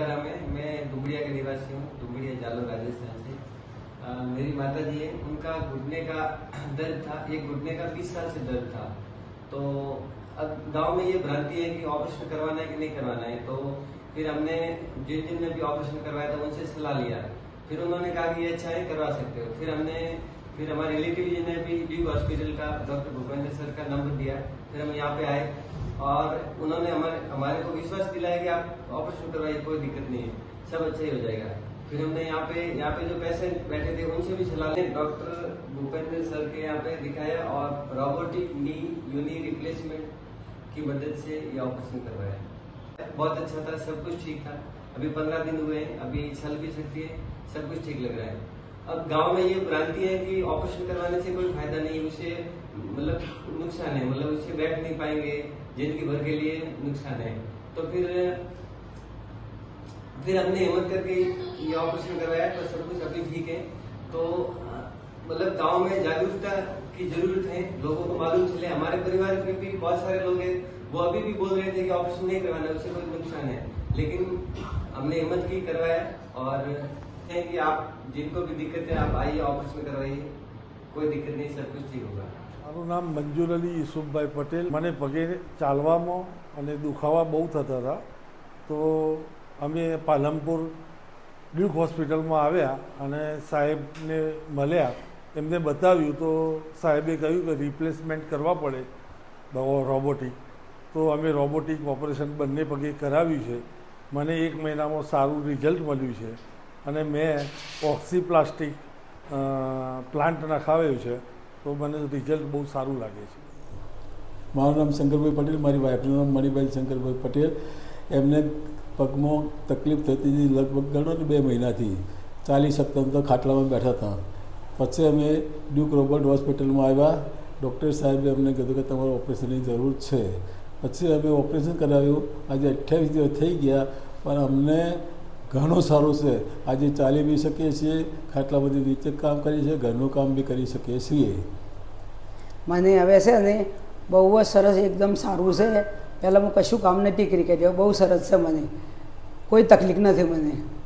राम है मैं दुबड़िया का निवासी हूँ दुबड़िया जालो राजस्थान से। अ, मेरी माता जी है उनका घुटने का दर्द था एक घुटने का बीस साल से दर्द था। तो अब गाँव में ये भ्रांति है कि ऑपरेशन करवाना है कि नहीं करवाना है तो फिर हमने जिन जिन ने भी ऑपरेशन करवाया था उनसे सलाह लिया। फिर उन्होंने कहा कि ये अच्छा है करवा सकते हो। फिर हमने फिर हमारे रिलेटिव जी ने भी ड्यूक हॉस्पिटल का डॉक्टर भूपेंद्र सर का नंबर दिया। फिर हम यहाँ पे आए और उन्होंने हमारे हमारे को विश्वास दिलाया कि आप ऑपरेशन करवाइए, कोई दिक्कत नहीं है, सब अच्छा ही हो जाएगा। फिर हमने यहाँ पे यहाँ पे जो पेशेंट बैठे थे, उनसे भी सलाह ली। डॉक्टर भूपेंद्र सर के यहाँ पे दिखाया और रोबोटिक नी यूनी रिप्लेसमेंट की मदद से ये ऑपरेशन करवाया। बहुत अच्छा था, सब कुछ ठीक था। अभी पंद्रह दिन हुए हैं, अभी चल भी सकती है, सब कुछ ठीक लग रहा है। अब गाँव में ये भ्रांति है कि ऑपरेशन करवाने से कोई फ़ायदा नहीं उससे मतलब नुकसान है मतलब उससे बैठ नहीं पाएँगे ज़िंदगी भर के लिए नुकसान है। तो फिर फिर हमने हिम्मत करके ये ऑपरेशन करवाया तो सब कुछ अभी ठीक है। तो मतलब गाँव में जागरूकता की ज़रूरत है, लोगों को मालूम चले, हमारे परिवार के भी बहुत सारे लोग हैं, वो अभी भी बोल रहे थे कि ऑपरेशन नहीं करवाना, उससे कोई नुकसान है। लेकिन हमने हिम्मत की, करवाया, और है कि आप जिनको भी दिक्कत है आप आइए ऑपरेशन करवाइए कोई दिक्कत नहीं सब कुछ ठीक होगा મારું નામ મંજુર અલી યુસુફભાઈ પટેલ મને પગે ચાલવામાં અને દુખાવા બહુ થતા હતા તો અમે પાલનપુર ડ્યુક હોસ્પિટલમાં આવ્યા અને સાહેબને મળ્યા એમને બતાવ્યું તો સાહેબે કહ્યું કે રિપ્લેસમેન્ટ કરવા પડે રોબોટિક તો અમે રોબોટિક ઓપરેશન બંને પગે કરાવ્યું છે મને એક મહિનામાં સારું રિઝલ્ટ મળ્યું છે અને મેં ઓક્સીપ્લાસ્ટિક પ્લાન્ટ નખાવ્યો છે, તો મને રિઝલ્ટ બહુ સારું લાગે છે. મારું નામ શંકરભાઈ પટેલ, મારી વાઈફનું નામ મણિભાઈ શંકરભાઈ પટેલ. એમને પગમાં તકલીફ થતી હતી લગભગ ગણો ને બે મહિનાથી. ચાલી શકતા નહોતા ખાટલામાં બેઠા હતા. પછી અમે ડ્યુક રોબર્ટ હોસ્પિટલમાં આવ્યા. ડૉક્ટર સાહેબે અમને કીધું કે તમારે ઓપરેશનની જરૂર છે. પછી અમે ઓપરેશન કરાવ્યું. આજે અઠ્યાવીસ દિવસ થઈ ગયા, પણ અમને ઘણું સારું છે. આજે ચાલી બી શકીએ છીએ, ખાટલા બધી રીતે કામ કરીએ છીએ ઘરનું કામ બી કરી શકીએ છીએ. મને હવે છે ને, બહુ જ સરસ એકદમ સારું છે. પહેલાં હું કશું કામ નથી કરી, કે બહુ સરસ છે મને. કોઈ તકલીફ નથી મને.